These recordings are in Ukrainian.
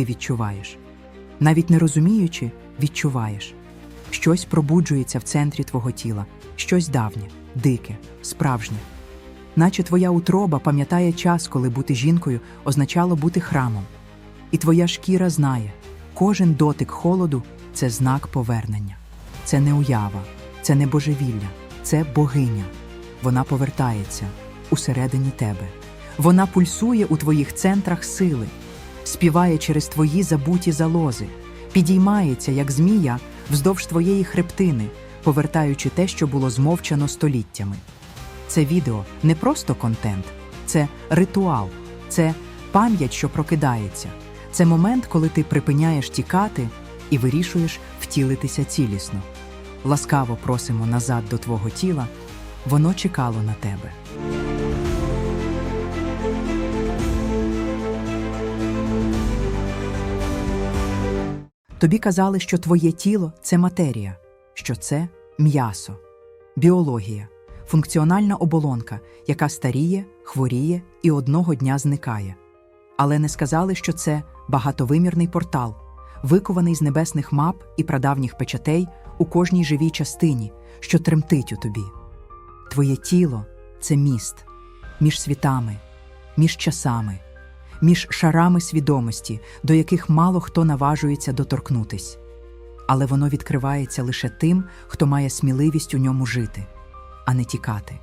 ти відчуваєш. Навіть не розуміючи, відчуваєш. Щось пробуджується в центрі твого тіла, щось давнє, дике, справжнє. Наче твоя утроба пам'ятає час, коли бути жінкою означало бути храмом. І твоя шкіра знає, кожен дотик холоду це знак повернення. Це не уява, це не божевілля, це богиня. Вона повертається усередині тебе. Вона пульсує у твоїх центрах сили, співає через твої забуті залози, підіймається, як змія, вздовж твоєї хребтини, повертаючи те, що було змовчано століттями. Це відео не просто контент, це ритуал, це пам'ять, що прокидається. Це момент, коли ти припиняєш тікати і вирішуєш втілитися цілісно. Ласкаво просимо назад до твого тіла, воно чекало на тебе. Тобі казали, що твоє тіло це матерія, що це м'ясо, біологія, функціональна оболонка, яка старіє, хворіє і одного дня зникає. Але не сказали, що це багатовимірний портал, викований з небесних мап і прадавніх печатей у кожній живій частині, що тремтить у тобі. Твоє тіло це міст між світами, між часами, між шарами свідомості, до яких мало хто наважується доторкнутись. Але воно відкривається лише тим, хто має сміливість у ньому жити, а не тікати.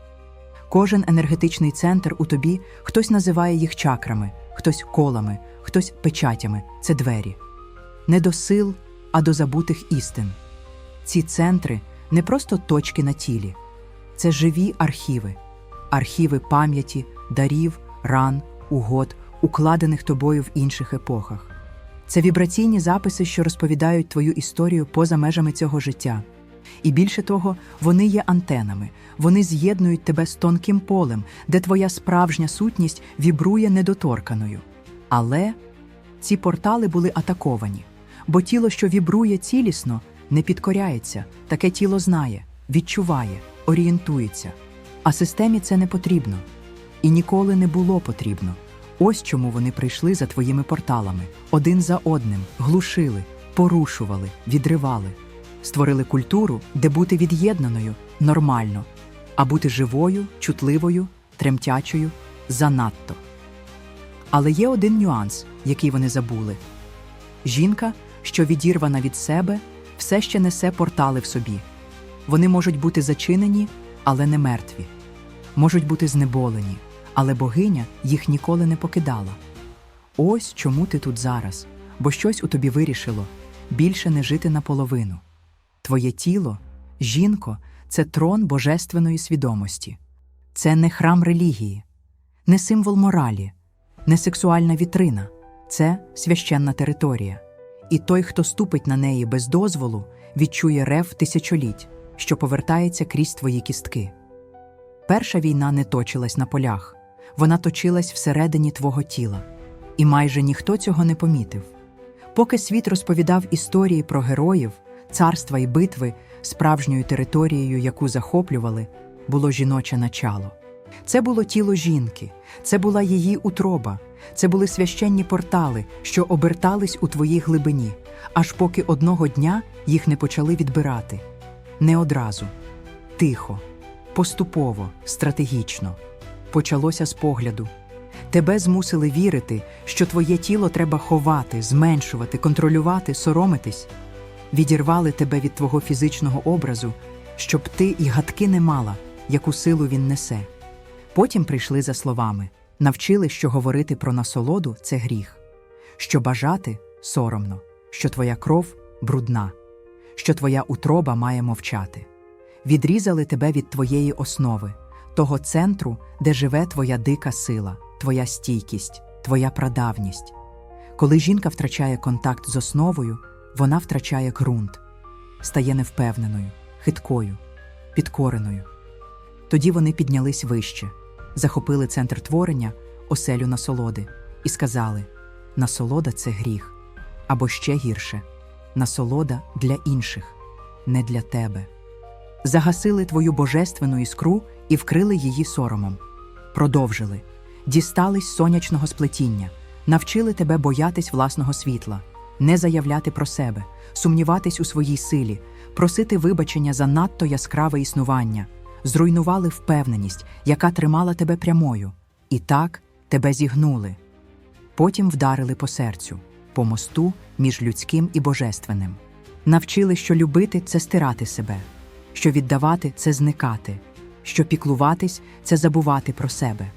Кожен енергетичний центр у тобі хтось називає їх чакрами, хтось колами, хтось печатями це двері. Не до сил, а до забутих істин. Ці центри не просто точки на тілі, це живі архіви, архіви пам'яті, дарів, ран, угод, укладених тобою в інших епохах. Це вібраційні записи, що розповідають твою історію поза межами цього життя. І більше того, вони є антенами, вони з'єднують тебе з тонким полем, де твоя справжня сутність вібрує недоторканою. Але ці портали були атаковані, бо тіло, що вібрує цілісно, не підкоряється, таке тіло знає, відчуває, орієнтується. А системі це не потрібно і ніколи не було потрібно. Ось чому вони прийшли за твоїми порталами, один за одним, глушили, порушували, відривали, створили культуру, де бути від'єднаною нормально, а бути живою, чутливою, тремтячою занадто. Але є один нюанс, який вони забули: жінка, що відірвана від себе, все ще несе портали в собі. Вони можуть бути зачинені, але не мертві, можуть бути знеболені, але богиня їх ніколи не покидала. Ось чому ти тут зараз, бо щось у тобі вирішило більше не жити наполовину. Твоє тіло, жінко, це трон божественної свідомості, це не храм релігії, не символ моралі, не сексуальна вітрина, це священна територія. І той, хто ступить на неї без дозволу, відчує рев тисячоліть, що повертається крізь твої кістки. Перша війна не точилась на полях, вона точилась всередині твого тіла, і майже ніхто цього не помітив. Поки світ розповідав історії про героїв, царства і битви, справжньою територією, яку захоплювали, було жіноче начало. Це було тіло жінки, це була її утроба, це були священні портали, що обертались у твоїй глибині, аж поки одного дня їх не почали відбирати. Не одразу, тихо, поступово, стратегічно. Почалося з погляду. Тебе змусили вірити, що твоє тіло треба ховати, зменшувати, контролювати, соромитись. Відірвали тебе від твого фізичного образу, щоб ти і гадки не мала, яку силу він несе. Потім прийшли за словами, навчили, що говорити про насолоду це гріх, що бажати соромно, що твоя кров брудна, що твоя утроба має мовчати. Відрізали тебе від твоєї основи, того центру, де живе твоя дика сила, твоя стійкість, твоя прадавність. Коли жінка втрачає контакт з основою, вона втрачає ґрунт, стає невпевненою, хиткою, підкореною. Тоді вони піднялись вище, захопили центр творення, оселю насолоди, і сказали: насолода це гріх, або ще гірше насолода для інших, не для тебе. Загасили твою божественну іскру і вкрили її соромом. Продовжили, дістались сонячного сплетіння, навчили тебе боятись власного світла, не заявляти про себе, сумніватись у своїй силі, просити вибачення за надто яскраве існування, зруйнували впевненість, яка тримала тебе прямою, і так тебе зігнули. Потім вдарили по серцю, по мосту між людським і божественним. Навчили, що любити це стирати себе, що віддавати це зникати, що піклуватись це забувати про себе.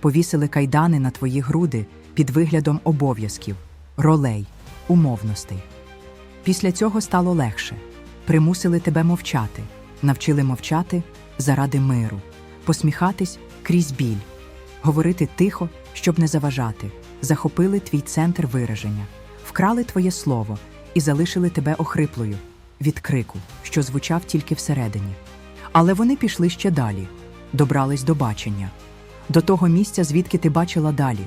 Повісили кайдани на твої груди під виглядом обов'язків, ролей, умовностей. Після цього стало легше. Примусили тебе мовчати, навчили мовчати заради миру, посміхатись крізь біль, говорити тихо, щоб не заважати, захопили твій центр вираження, вкрали твоє слово і залишили тебе охриплою від крику, що звучав тільки всередині. Але вони пішли ще далі, добрались до бачення, до того місця, звідки ти бачила далі,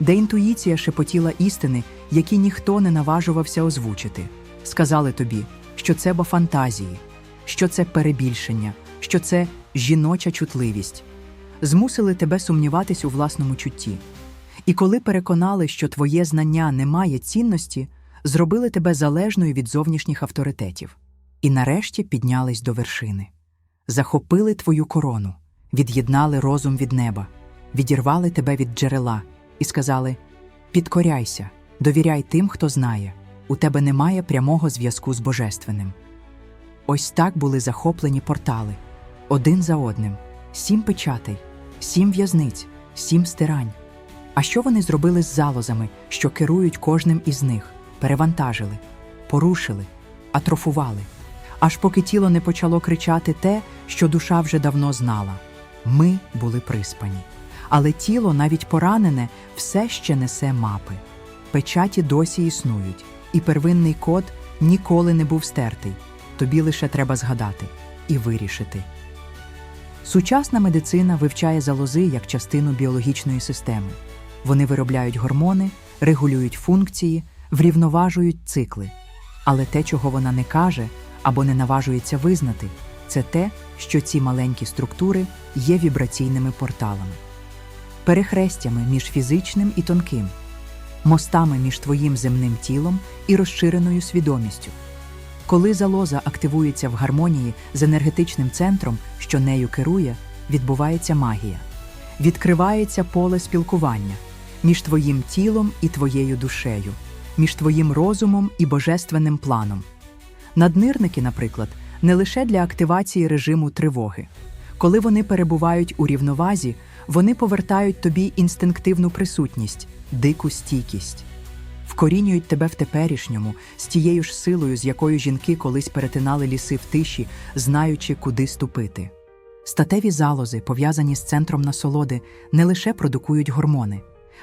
де інтуїція шепотіла істини, які ніхто не наважувався озвучити. Сказали тобі, що це бо фантазії, що це перебільшення, що це жіноча чутливість. Змусили тебе сумніватись у власному чутті. І коли переконали, що твоє знання не має цінності, зробили тебе залежною від зовнішніх авторитетів. І нарешті піднялись до вершини. Захопили твою корону, від'єднали розум від неба, відірвали тебе від джерела і сказали: Підкоряйся, довіряй тим, хто знає, у тебе немає прямого зв'язку з Божественним. Ось так були захоплені портали один за одним, сім печатей, сім в'язниць, сім стирань. А що вони зробили з залозами, що керують кожним із них, перевантажили, порушили, атрофували, аж поки тіло не почало кричати те, що душа вже давно знала. Ми були приспані. Але тіло, навіть поранене, все ще несе мапи. Печаті досі існують, і первинний код ніколи не був стертий. Тобі лише треба згадати і вирішити. Сучасна медицина вивчає залози як частину біологічної системи. Вони виробляють гормони, регулюють функції, врівноважують цикли. Але те, чого вона не каже або не наважується визнати, це те, що ці маленькі структури є вібраційними порталами, перехрестями між фізичним і тонким, мостами між твоїм земним тілом і розширеною свідомістю. Коли залоза активується в гармонії з енергетичним центром, що нею керує, відбувається магія. Відкривається поле спілкування між твоїм тілом і твоєю душею, між твоїм розумом і божественним планом. Наднирники, наприклад, не лише для активації режиму тривоги. Коли вони перебувають у рівновазі, вони повертають тобі інстинктивну присутність, дику стійкість вкорінюють тебе в теперішньому з тією ж силою, з якою жінки колись перетинали ліси в тиші, знаючи, куди ступити. Статеві залози, пов'язані з центром насолоди, не лише продукують гормони,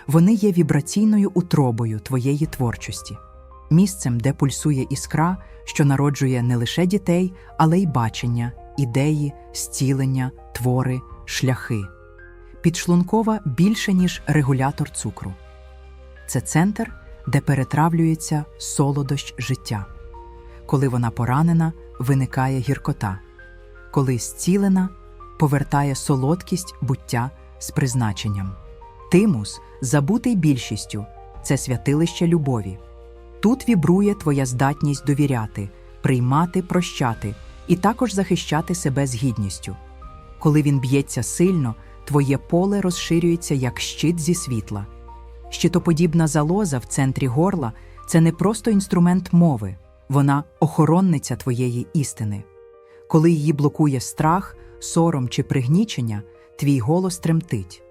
вони є вібраційною утробою твоєї творчості, місцем, де пульсує іскра, що народжує не лише дітей, але й бачення, ідеї, зцілення, твори, шляхи. Підшлункова більше, ніж регулятор цукру. Це центр, де перетравлюється солодощ життя. Коли вона поранена, виникає гіркота, коли зцілена, повертає солодкість буття з призначенням. Тимус, забутий більшістю, це святилище любові. Тут вібрує твоя здатність довіряти, приймати, прощати і також захищати себе з гідністю. Коли він б'ється сильно, твоє поле розширюється як щит зі світла. Щитоподібна залоза в центрі горла це не просто інструмент мови, вона охоронниця твоєї істини. Коли її блокує страх, сором чи пригнічення, твій голос тремтить.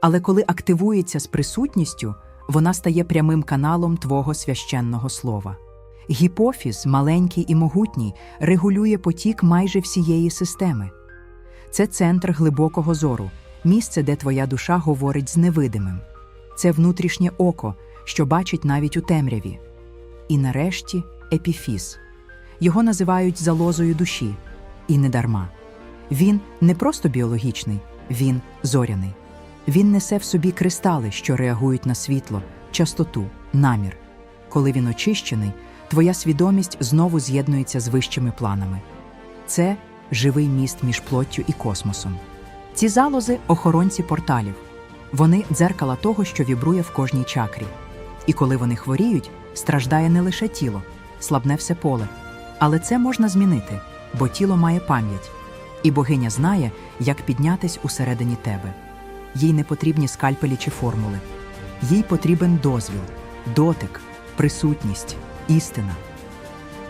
Але коли активується з присутністю, вона стає прямим каналом твого священного слова. Гіпофіз, маленький і могутній, регулює потік майже всієї системи. Це центр глибокого зору, місце, де твоя душа говорить з невидимим це внутрішнє око, що бачить навіть у темряві. І нарешті епіфіз. Його називають залозою душі, і не дарма. Він не просто біологічний, він зоряний. Він несе в собі кристали, що реагують на світло, частоту, намір. Коли він очищений, твоя свідомість знову з'єднується з вищими планами. Це живий міст між плоттю і космосом. Ці залози охоронці порталів. Вони дзеркала того, що вібрує в кожній чакрі. І коли вони хворіють, страждає не лише тіло, слабне все поле. Але це можна змінити, бо тіло має пам'ять, і богиня знає, як піднятись усередині тебе. Їй не потрібні скальпелі чи формули. Їй потрібен дозвіл, дотик, присутність, істина.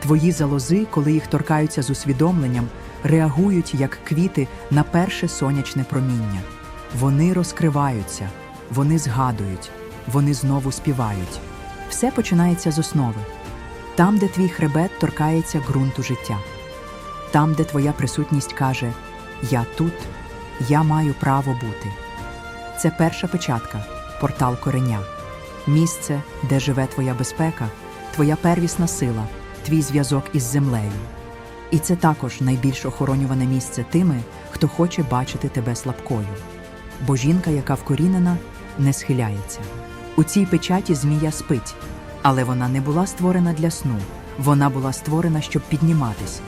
Твої залози, коли їх торкаються з усвідомленням, реагують як квіти на перше сонячне проміння. Вони розкриваються, вони згадують, вони знову співають. Все починається з основи. Там, де твій хребет торкається ґрунту життя. Там, де твоя присутність каже Я тут, я маю право бути. Це перша печатка, портал кореня, місце, де живе твоя безпека, твоя первісна сила, твій зв'язок із землею. І це також найбільш охоронюване місце тими, хто хоче бачити тебе слабкою. Бо жінка, яка вкорінена, не схиляється. У цій печаті змія спить, але вона не була створена для сну, вона була створена, щоб підніматись.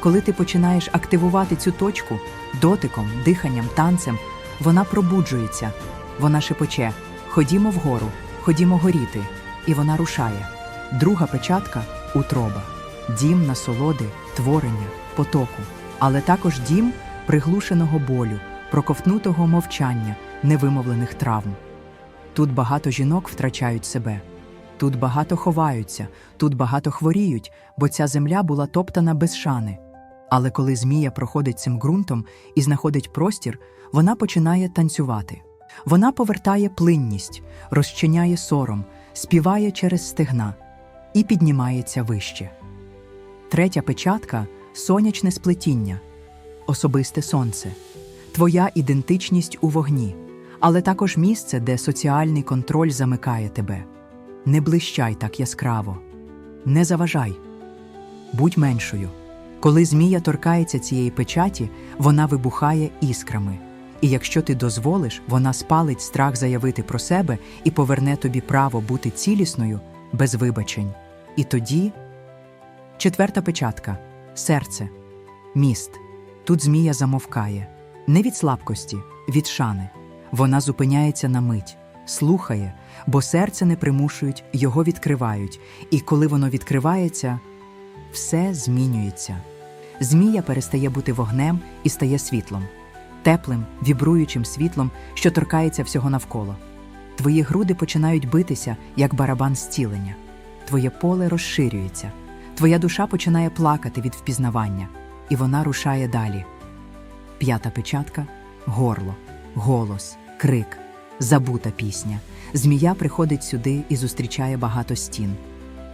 Коли ти починаєш активувати цю точку дотиком, диханням, танцем, вона пробуджується, вона шепоче Ходімо вгору, ходімо горіти, і вона рушає. Друга печатка утроба, дім насолоди, творення, потоку, але також дім приглушеного болю, проковтнутого мовчання, невимовлених травм. Тут багато жінок втрачають себе. Тут багато ховаються, тут багато хворіють, бо ця земля була топтана без шани. Але коли Змія проходить цим ґрунтом і знаходить простір, вона починає танцювати. Вона повертає плинність, розчиняє сором, співає через стегна і піднімається вище. Третя печатка сонячне сплетіння, особисте сонце, твоя ідентичність у вогні, але також місце, де соціальний контроль замикає тебе. Не блищай так яскраво, не заважай, будь меншою. Коли змія торкається цієї печаті, вона вибухає іскрами. І якщо ти дозволиш, вона спалить страх заявити про себе і поверне тобі право бути цілісною без вибачень. І тоді четверта печатка серце, міст. Тут змія замовкає не від слабкості, від шани. Вона зупиняється на мить, слухає, бо серце не примушують, його відкривають, і коли воно відкривається, все змінюється. Змія перестає бути вогнем і стає світлом, теплим, вібруючим світлом, що торкається всього навколо. Твої груди починають битися, як барабан зцілення. Твоє поле розширюється, твоя душа починає плакати від впізнавання, і вона рушає далі. П'ята печатка горло, голос, крик, забута пісня. Змія приходить сюди і зустрічає багато стін: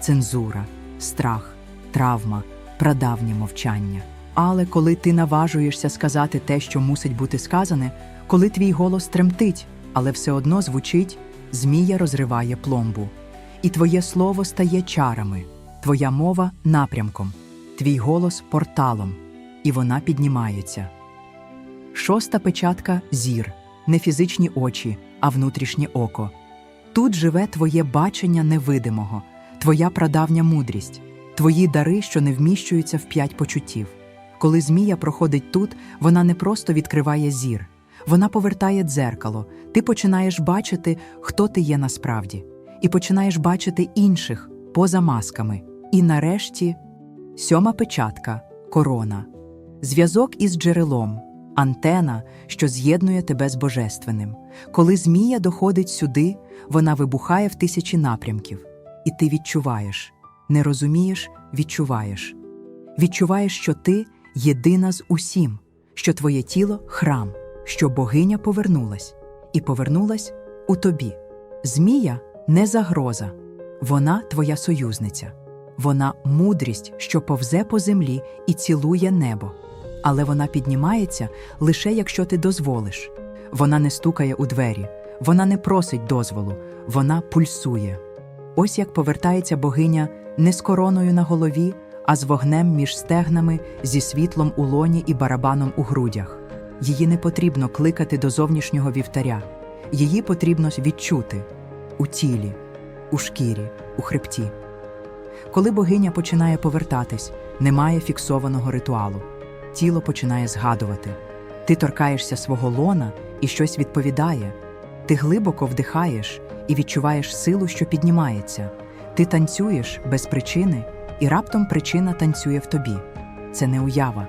цензура, страх, травма, прадавнє мовчання. Але коли ти наважуєшся сказати те, що мусить бути сказане, коли твій голос тремтить, але все одно звучить, змія розриває пломбу. І твоє слово стає чарами, твоя мова напрямком, твій голос порталом, і вона піднімається. Шоста печатка зір, не фізичні очі, а внутрішнє око. Тут живе твоє бачення невидимого, твоя прадавня мудрість, твої дари, що не вміщуються в п'ять почуттів. Коли змія проходить тут, вона не просто відкриває зір, вона повертає дзеркало, ти починаєш бачити, хто ти є насправді, і починаєш бачити інших поза масками. І нарешті сьома печатка корона, зв'язок із джерелом, антена, що з'єднує тебе з божественним. Коли змія доходить сюди, вона вибухає в тисячі напрямків, і ти відчуваєш, не розумієш, відчуваєш. Відчуваєш, що ти єдина з усім, що твоє тіло храм, що богиня повернулась, і повернулась у тобі. Змія не загроза, вона твоя союзниця, вона мудрість, що повзе по землі і цілує небо. Але вона піднімається лише якщо ти дозволиш. Вона не стукає у двері, вона не просить дозволу, вона пульсує. Ось як повертається богиня не з короною на голові, а з вогнем між стегнами, зі світлом у лоні і барабаном у грудях. Її не потрібно кликати до зовнішнього вівтаря, її потрібно відчути у тілі, у шкірі, у хребті. Коли богиня починає повертатись, немає фіксованого ритуалу. Тіло починає згадувати. Ти торкаєшся свого лона і щось відповідає. Ти глибоко вдихаєш і відчуваєш силу, що піднімається. Ти танцюєш без причини, і раптом причина танцює в тобі. Це не уява,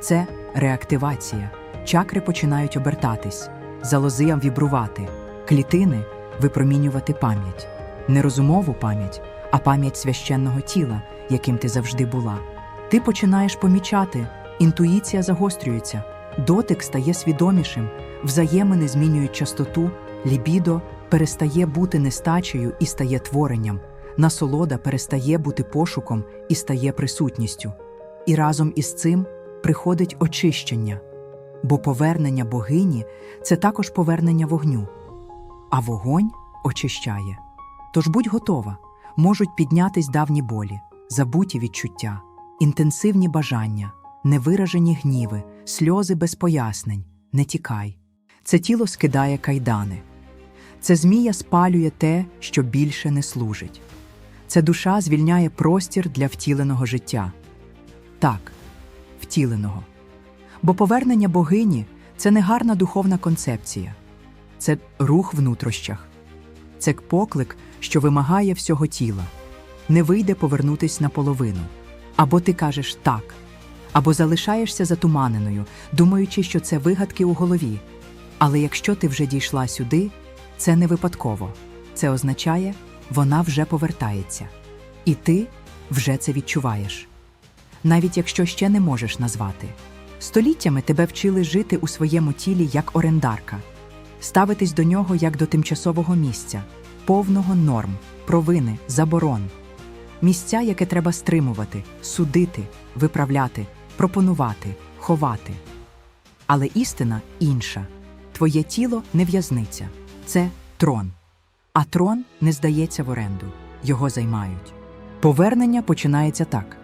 це реактивація. Чакри починають обертатись, залози вібрувати, клітини випромінювати пам'ять, не розумову пам'ять, а пам'ять священного тіла, яким ти завжди була. Ти починаєш помічати, інтуїція загострюється, дотик стає свідомішим, взаємини змінюють частоту, лібідо перестає бути нестачею і стає творенням, насолода перестає бути пошуком і стає присутністю. І разом із цим приходить очищення, бо повернення богині це також повернення вогню, а вогонь очищає. Тож будь готова, можуть піднятись давні болі, забуті відчуття, інтенсивні бажання, невиражені гніви, сльози без пояснень. Не тікай. Це тіло скидає кайдани. Це змія спалює те, що більше не служить. Це душа звільняє простір для втіленого життя. Так, втіленого. Бо повернення богині це не гарна духовна концепція, це рух в нутрощах, це поклик, що вимагає всього тіла. Не вийде повернутись наполовину. Або ти кажеш так, або залишаєшся затуманеною, думаючи, що це вигадки у голові. Але якщо ти вже дійшла сюди, це не випадково. Це означає, вона вже повертається. І ти вже це відчуваєш. Навіть якщо ще не можеш назвати. Століттями тебе вчили жити у своєму тілі як орендарка, ставитись до нього як до тимчасового місця, повного норм, провини, заборон. Місця, яке треба стримувати, судити, виправляти, пропонувати, ховати. Але істина інша. Твоє тіло не в'язниця, це трон. А трон не здається в оренду, його займають. Повернення починається так: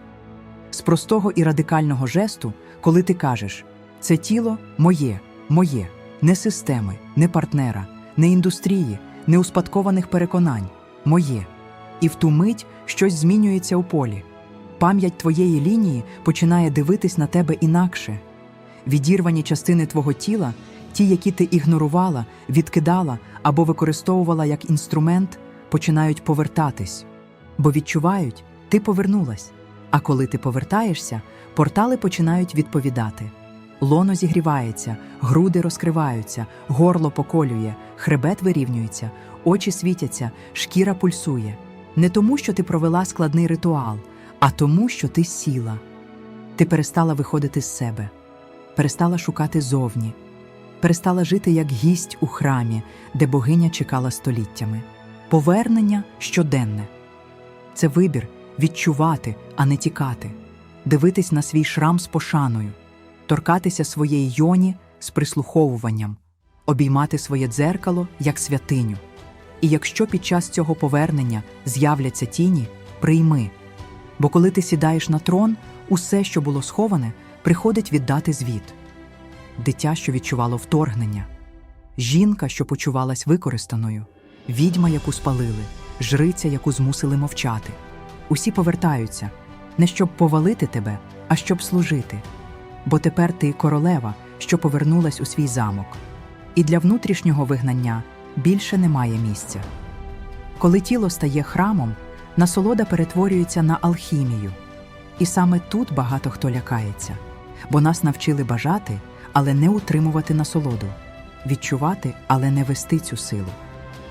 з простого і радикального жесту, коли ти кажеш: це тіло моє, моє, не системи, не партнера, не індустрії, не успадкованих переконань, моє. І в ту мить щось змінюється у полі. Пам'ять твоєї лінії починає дивитись на тебе інакше. Відірвані частини твого тіла, ті, які ти ігнорувала, відкидала або використовувала як інструмент, починають повертатись, бо відчувають, ти повернулась. А коли ти повертаєшся, портали починають відповідати. Лоно зігрівається, груди розкриваються, горло поколює, хребет вирівнюється, очі світяться, шкіра пульсує. Не тому, що ти провела складний ритуал, а тому, що ти сіла. Ти перестала виходити з себе, перестала шукати зовні, перестала жити як гість у храмі, де богиня чекала століттями. Повернення щоденне це вибір відчувати, а не тікати, дивитись на свій шрам з пошаною, торкатися своєї йоні з прислуховуванням, обіймати своє дзеркало як святиню. І якщо під час цього повернення з'являться тіні, прийми. Бо коли ти сідаєш на трон, усе, що було сховане, приходить віддати звіт. Дитя, що відчувало вторгнення, жінка, що почувалась використаною, відьма, яку спалили, жриця, яку змусили мовчати. Усі повертаються не щоб повалити тебе, а щоб служити. Бо тепер ти королева, що повернулась у свій замок. І для внутрішнього вигнання більше немає місця. Коли тіло стає храмом, насолода перетворюється на алхімію. І саме тут багато хто лякається, бо нас навчили бажати, але не утримувати насолоду, відчувати, але не вести цю силу,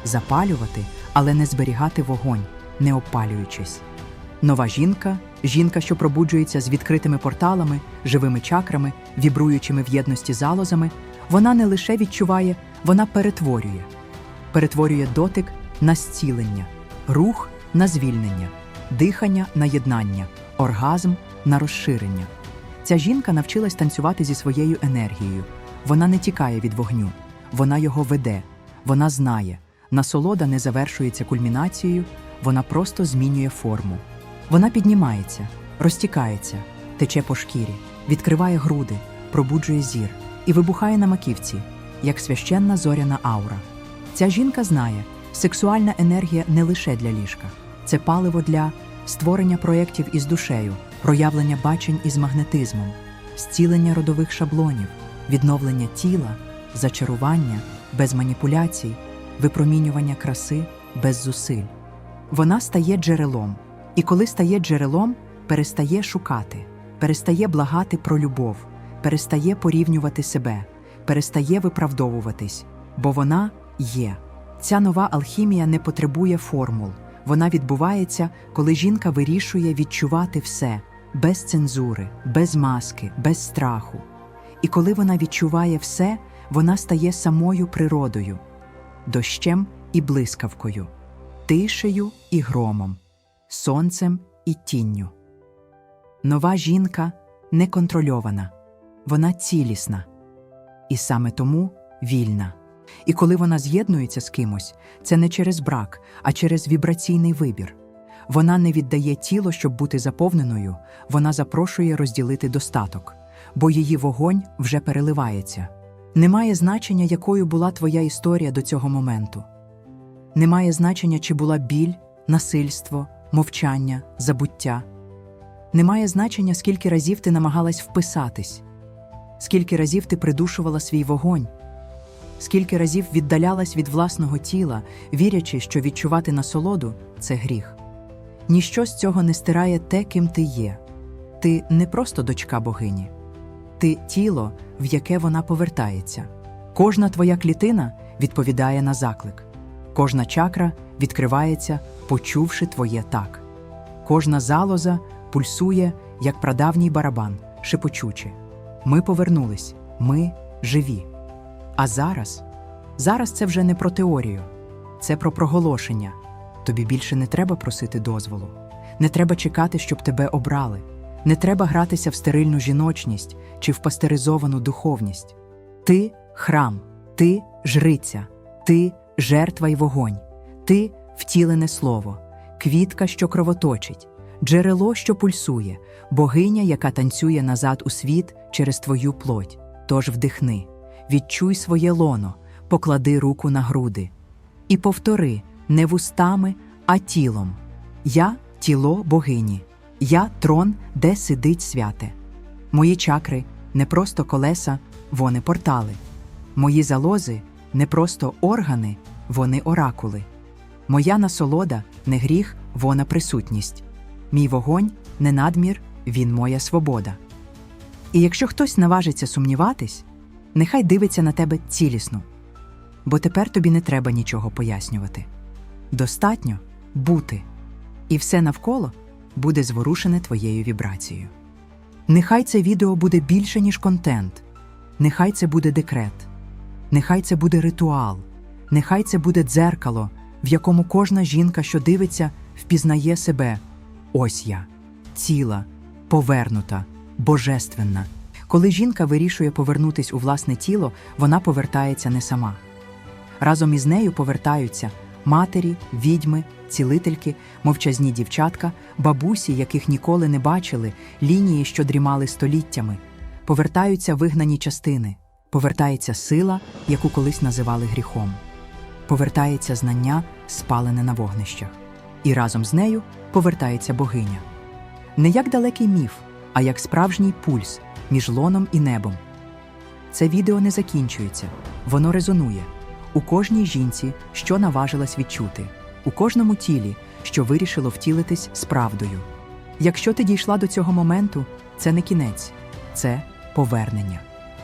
запалювати, але не зберігати вогонь, не опалюючись. Нова жінка жінка, що пробуджується з відкритими порталами, живими чакрами, вібруючими в єдності залозами, вона не лише відчуває, вона перетворює, перетворює дотик на зцілення, рух на звільнення, дихання на єднання, оргазм на розширення. Ця жінка навчилась танцювати зі своєю енергією. Вона не тікає від вогню, вона його веде, вона знає. Насолода не завершується кульмінацією, вона просто змінює форму. Вона піднімається, розтікається, тече по шкірі, відкриває груди, пробуджує зір і вибухає на маківці, як священна зоряна аура. Ця жінка знає, сексуальна енергія не лише для ліжка, це паливо для створення проєктів із душею, проявлення бачень із магнетизмом, зцілення родових шаблонів, відновлення тіла, зачарування без маніпуляцій, випромінювання краси без зусиль. Вона стає джерелом, і коли стає джерелом, перестає шукати, перестає благати про любов, перестає порівнювати себе, перестає виправдовуватись, бо вона є. Ця нова алхімія не потребує формул. Вона відбувається, коли жінка вирішує відчувати все без цензури, без маски, без страху. І коли вона відчуває все, вона стає самою природою, дощем і блискавкою, тишею і громом, сонцем і тінню. Нова жінка неконтрольована, вона цілісна, і саме тому вільна. І коли вона з'єднується з кимось, це не через брак, а через вібраційний вибір. Вона не віддає тіло, щоб бути заповненою, вона запрошує розділити достаток, бо її вогонь вже переливається. Немає значення, якою була твоя історія до цього моменту. Немає значення, чи була біль, насильство, мовчання, забуття. Немає значення, скільки разів ти намагалась вписатись, скільки разів ти придушувала свій вогонь, скільки разів віддалялась від власного тіла, вірячи, що відчувати насолоду це гріх. Ніщо з цього не стирає те, ким ти є. Ти не просто дочка богині, ти тіло, в яке вона повертається. Кожна твоя клітина відповідає на заклик, кожна чакра відкривається, почувши твоє так. Кожна залоза пульсує, як прадавній барабан, шепочучи. Ми повернулись, ми живі. А зараз? Зараз це вже не про теорію, це про проголошення. Тобі більше не треба просити дозволу, не треба чекати, щоб тебе обрали, не треба гратися в стерильну жіночність чи в пастеризовану духовність. Ти храм, ти жриця, ти жертва й вогонь, ти втілене слово, квітка, що кровоточить, джерело, що пульсує, богиня, яка танцює назад у світ через твою плоть. Тож вдихни, відчуй своє лоно, поклади руку на груди. І повтори не вустами, а тілом. Я тіло богині, я трон, де сидить святе. Мої чакри не просто колеса, вони портали. Мої залози не просто органи, вони оракули. Моя насолода не гріх, вона присутність. Мій вогонь не надмір, він моя свобода. І якщо хтось наважиться сумніватись, нехай дивиться на тебе цілісно, бо тепер тобі не треба нічого пояснювати. Достатньо бути, і все навколо буде зворушене твоєю вібрацією. Нехай це відео буде більше, ніж контент, нехай це буде декрет, нехай це буде ритуал, нехай це буде дзеркало, в якому кожна жінка, що дивиться, впізнає себе. Ось я, ціла, повернута, божественна. Коли жінка вирішує повернутись у власне тіло, вона повертається не сама. Разом із нею повертаються матері, відьми, цілительки, мовчазні дівчатка, бабусі, яких ніколи не бачили, лінії, що дрімали століттями. Повертаються вигнані частини, повертається сила, яку колись називали гріхом, повертається знання, спалене на вогнищах, і разом з нею повертається богиня. Не як далекий міф, а як справжній пульс між лоном і небом. Це відео не закінчується, воно резонує у кожній жінці, що наважилась відчути, у кожному тілі, що вирішило втілитись з правдою. Якщо ти дійшла до цього моменту, це не кінець, це повернення,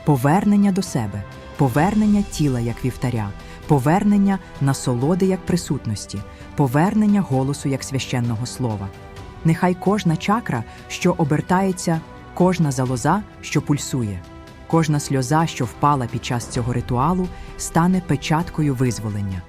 повернення до себе, повернення тіла як вівтаря, повернення насолоди як присутності, повернення голосу як священного слова. Нехай кожна чакра, що обертається, кожна залоза, що пульсує, кожна сльоза, що впала під час цього ритуалу, стане печаткою визволення.